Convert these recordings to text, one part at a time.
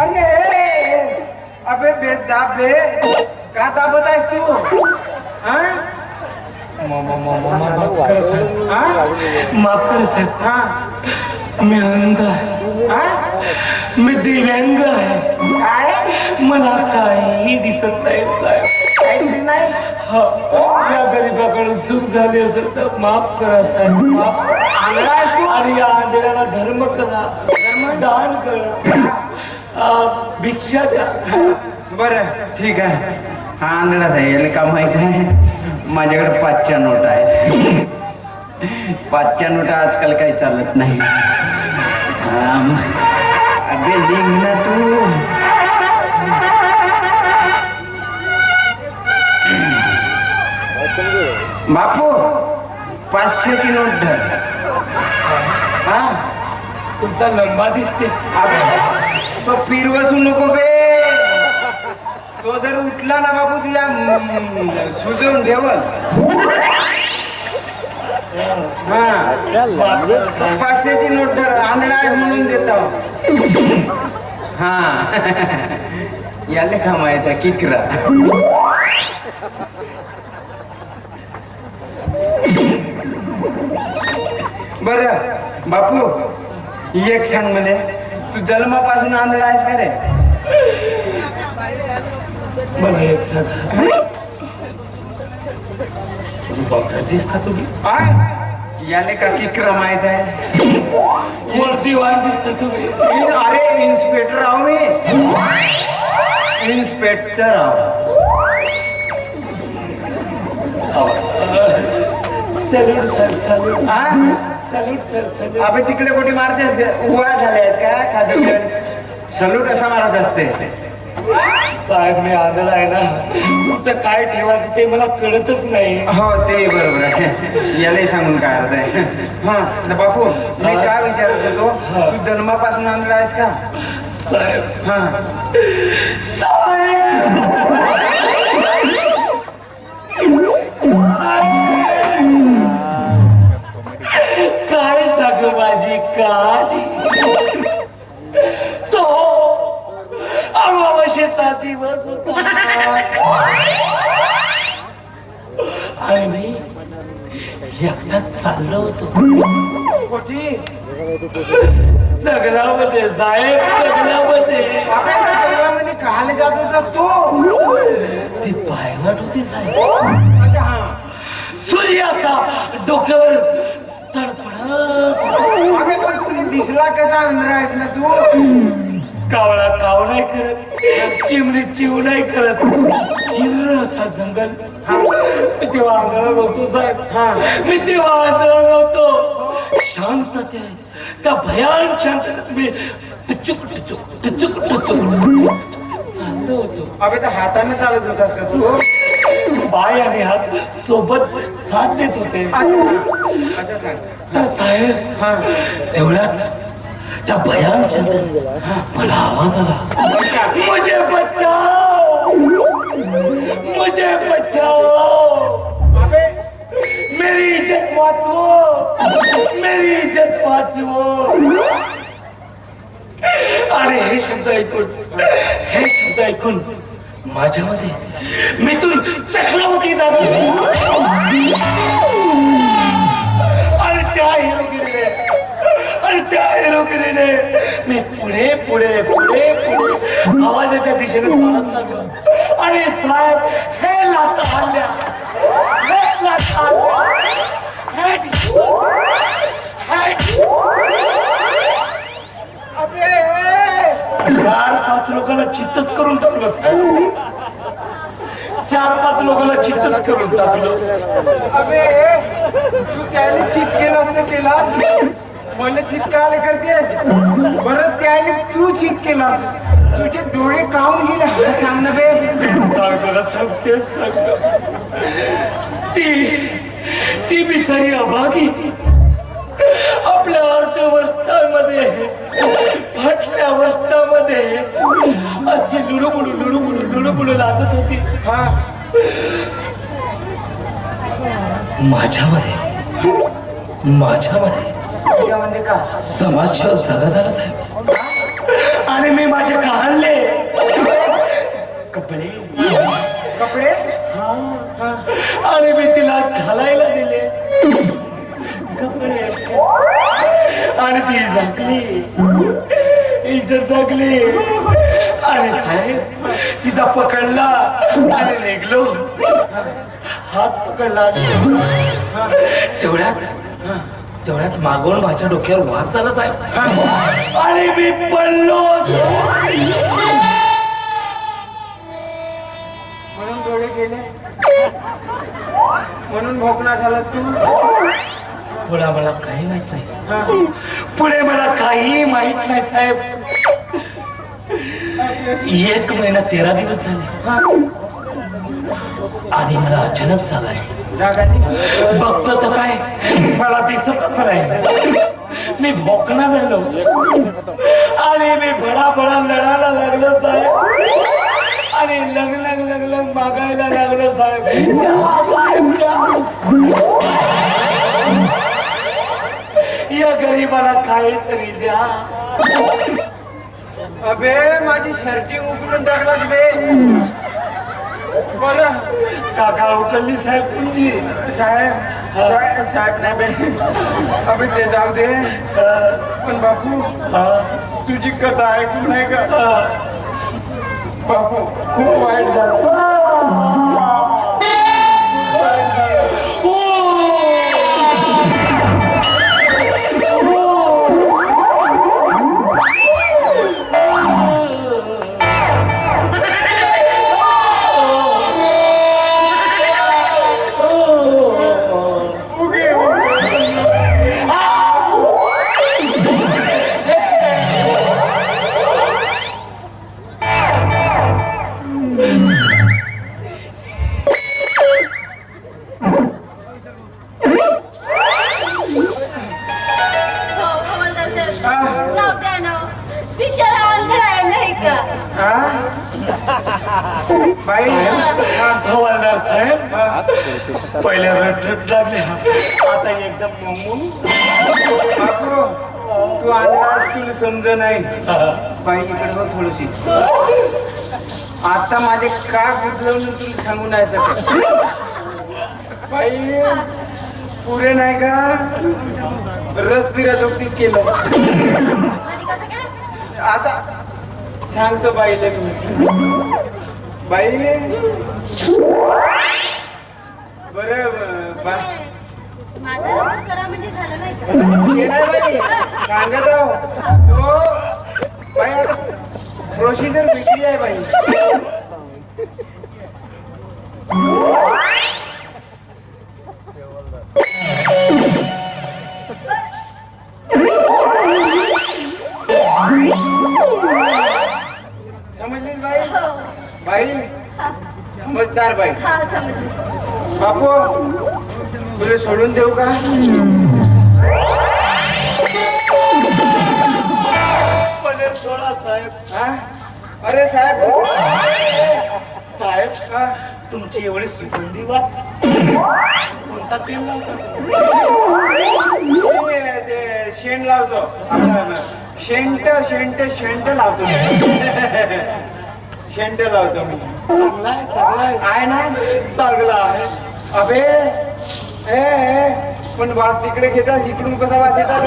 अरे अबे बेस दाब बे. का दाबत आहेस तू? हा? माफ करा साहेब हा? माफ करा साहेब हा? मी अंध आहे. हा? मी दिव्यांग आहे. काय मला काही दिसत नाही साहेब. नाही? हा, या गरीबाकडून चूक झाली असेल तर माफ करा साहेब. माफ. आणि या आंधळ्याला धर्म करा. दान करा. आ, भिक्षा द्या. बरं ठीक आहे. हा आंधळाच आहे. याला का माहीत आहे? माझ्याकडे पाचच्या नोटा आहेत. पाचच्या नोटा आजकाल काही चालत नाही. हा. अबे लिंग ना तू. बापू पाचशेची नोट धर. हा? तुमचा लंबा दिसते. तो पीर बसू नको बे. तो जर उठला ना बाबू तुझ्या सुजवून ठेवल हा. पाचशेची नोट धर आंधळा आहे म्हणून देतो. हा. याले का माहीत आहे किकरा. बर बापू एक सांग मला. तू जन्मापासून आंधळा आहेस का रे? मला एक सांगा. बघता दिसता तुम्ही काय याले का किकरा माहीत आहे वर्दीवान दिसत तुम्ही इन- अरे इन्स्पेक्टर आहो मी इन्स्पेक्टर आहो सॅल्यूट सर सॅल्यूट हा? सॅल्यूट सर सॅल्यूट अबे तिकडे कुठे मारतेस का? उभा झाल्या आहेत का खाद्य सल्यूट असा मारत असते साहेब मी आंधळा आहे ना. कुठं काय ठेवायचं ते मला कळतच नाही. हो ते बरोबर आहे. यालाही सांगून काय अर्थ आहे? हा न बापू मी काय विचारत होतो? तू जन्मापासून आंधळा आहेस का? साहेब. हा. काय सांगू माझी काली तो अमावस्येचा दिवस होता. आणि मी एकटाच चाललो होतो. कोठी? जगलामध्ये साहेब जगलामध्ये. जंगलामध्ये कहाले जात होतास तू? ती पायवाट होती साहेब. अच्छा हा. सूर्याचा डोक्यावर तडफडत दिसला कसा आहेस ना तू? कावळा काव नाही करत चिमणी चिव नाही करत. असा जंगल. मी तेव्हा आंधळा नव्हतो साहेब. हा. मी तेव्हा आंधळा नव्हतो शांतते त्या भयान शांततेत मी टचुक टचुक टचुक टचुक. चाललो होतो. अबे तर हाताने चालत होतास का तू? बाय आणि हात सोबत साथ देत होते. तर साहेब हा. तेवढ्यात त्या भयान शांततेत मला आवाज आला. मुझे बचाओ! मुझे बचाओ! अबे! मेरी इज्जत वाचवो! मेरी इज्जत वाचवो! आणि हे शब्द ऐकून हे शब्द ऐकून माझ्यामध्ये मिथून चक्रवर्ती जातो आणि त्या हिरोगिरीने आणि त्या चालू केलेले मी पुढे पुढे पुढे पुढे आवाजाच्या दिशेने चालत लागलो. आणि साहेब हे लात हल्ल्या हे लात हल्ल्या हे दिसलं. चार पाच लोकांना चित्तच करून टाकलं चार पाच लोकांना चित्तच करून टाकलं. अबे तू त्याने चित केलास तर केलास मला चित काय करतेस बरं त्याने तू चित केलास तुझे डोळे काऊन गेले हा सांग ना बे. सांगतो ती ती बिचारी अभागी. आपल्या अर्थव्यवस्थामध्ये फाटल्या अवस्थामध्ये अशी लुडुबुडू लुडुबुडू लुडुबुडू नाचत होती. हा. माझ्यामध्ये माझ्यामध्ये तुझ्यामध्ये का? समाजसेवा झाला झाला साहेब. आणि मी माझे काढले कपडे? कपडे? आणि मी तिला घालायला दिले. कपडे. आणि ती जगली. इज्जत जगली. आणि साहेब तिचा पकडला. आणि निघलो. हात पकडला. तेवढ्यात तेवढ्यात मागून माझ्या डोक्यावर वार झाला साहेब. आणि मी पडलो. म्हणून डोळे गेले. म्हणून भोकणा झाला तू. पुढे मला काही माहीत नाही. पुढे मला काही माहीत नाही साहेब. एक महिना तेरा दिवस झाले. आणि मला अचानक झालाय जागा ती बघतो तर काय? मला दिसतच नाही. मी भोकणा झालो आणि मी भडा भडा लढायला लागलो साहेब. आणि लग लग लग लग मागायला लागलो साहेब. द्या, साहेब. या गरीबाला काहीतरी द्या. अबे माझी शर्टिंग उकलून टाकलास बे. बरं. काका उकलली साहेब तुमची. साहेब साहेब साहेब नाही बे अबे ते जाऊ दे. पण बापू तुझी कथा ऐकू नाही का. बापू खूप वाईट झालं. लागले. आता एकदम मम्मून. बापू तू अंदाज तुला समज नाही. बाई इकडे बघ थोडीशी. आता माझे का गुदलवून तुला सांगू नाही शकत? बाई पुरे नाही का? रस पिरा जोगतीच केलं. आता सांगतो बाईला मी. बाई बरं बा माझं लग्न करा म्हणजे झालं नाही का? ते नाही बाई सांगत आहो. तो बाई आता प्रोसिजर वेगळी आहे बाई. समजली बाई? हो. बाई समजदार बाई. हा समजलं. बापू तुला सोडून देऊ का? सोळा साहेब. हा? अरे साहेब. साहेब हा? तुमची एवढी सुगंधी वास. कोणता तेल लावता तुम्ही? ते शेण लावतो. आपलं शेंट शेंट शेंट लावतो. शेंट लावतो मी. चांगला आहे चांगला आहे. आहे ना? चांगला आहे. अबे ए ए, पण वास तिकडे घेतास इकडून कसा वास येतात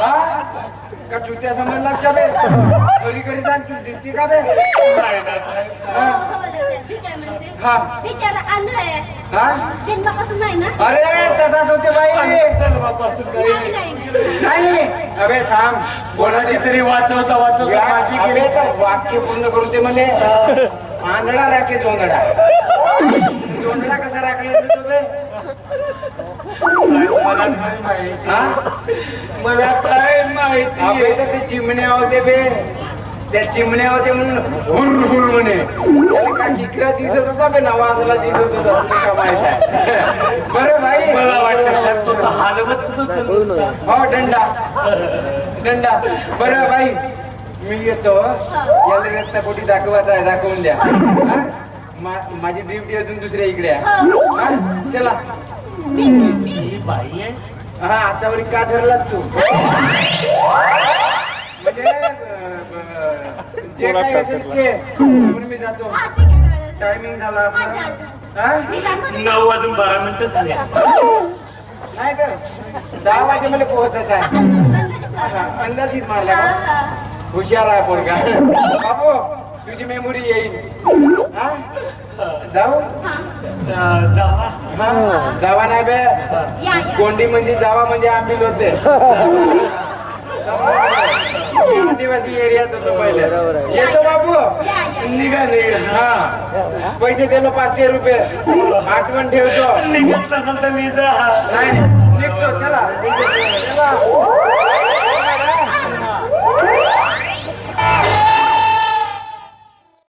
हा? का चुत्या समजलास का बे? पलीकडे सांग तू दिसते का बे? नाही ना साहेब. हो, हवालदार साहेब. मी काय म्हणते हा. बिचारा आंधळा आहे हा? जन्मापासून नाही ना? अरे तसाच होते बाई. जन्मापासून नाही काही नाही नाही. नाही. अबे थांब. कोणाची तरी वाचवता वाचवता माझी अबे गेली तर वाक्य पूर्ण करून ते म्हणे. आंधळा राखे जोंधळा जोंधळा कसा राखला रे तू बे मला काय माहिती? हा तर ते चिमण्या होते बे. त्या चिमण्या होते म्हणून हुर हुर म्हणे. त्याला का किकरा दिसत होता बे नवाजला दिसत होता तुला का माहीत आहे? बरं भाई. मला वाटतं तो हलवत. हो दंडा दंडा बरं बाई मी येतो. याला रस्ता कोटी दाखवायचा आहे दाखवून द्या. हा? मा- माझी ड्युटी अजून दुसऱ्या इकडे आहे. हा? चला. ही बाई आहे. हा आतावरी का धरलास तू? म्हणजे अं, जे काय असेल ते. म्हणून मी जातो. हा, ठीक आहे, कळलं. टायमिंग झाला आपला. हा? मी दाखवते. नऊ वाजून बारा मिनिटं झाले नाही का दहा वाजे मला पोहोचायचं आहे. हा, अंदाजीत मारला का. हुशार आहे पोरगा. बाबू तुझी मेमोरी येईल हा? जाऊ? जावा. हा. जावा नाही बे. या, या. कोंडी मध्ये जावा म्हणजे आंबील होते. आदिवासी एरियात होतो पहिले. येतो या. निघा निघा. हा. पैसे दिलो पाचशे रुपये. आठवण ठेवतो. निघत नसेल तर मी जा. नाही निघतो. चला. चला.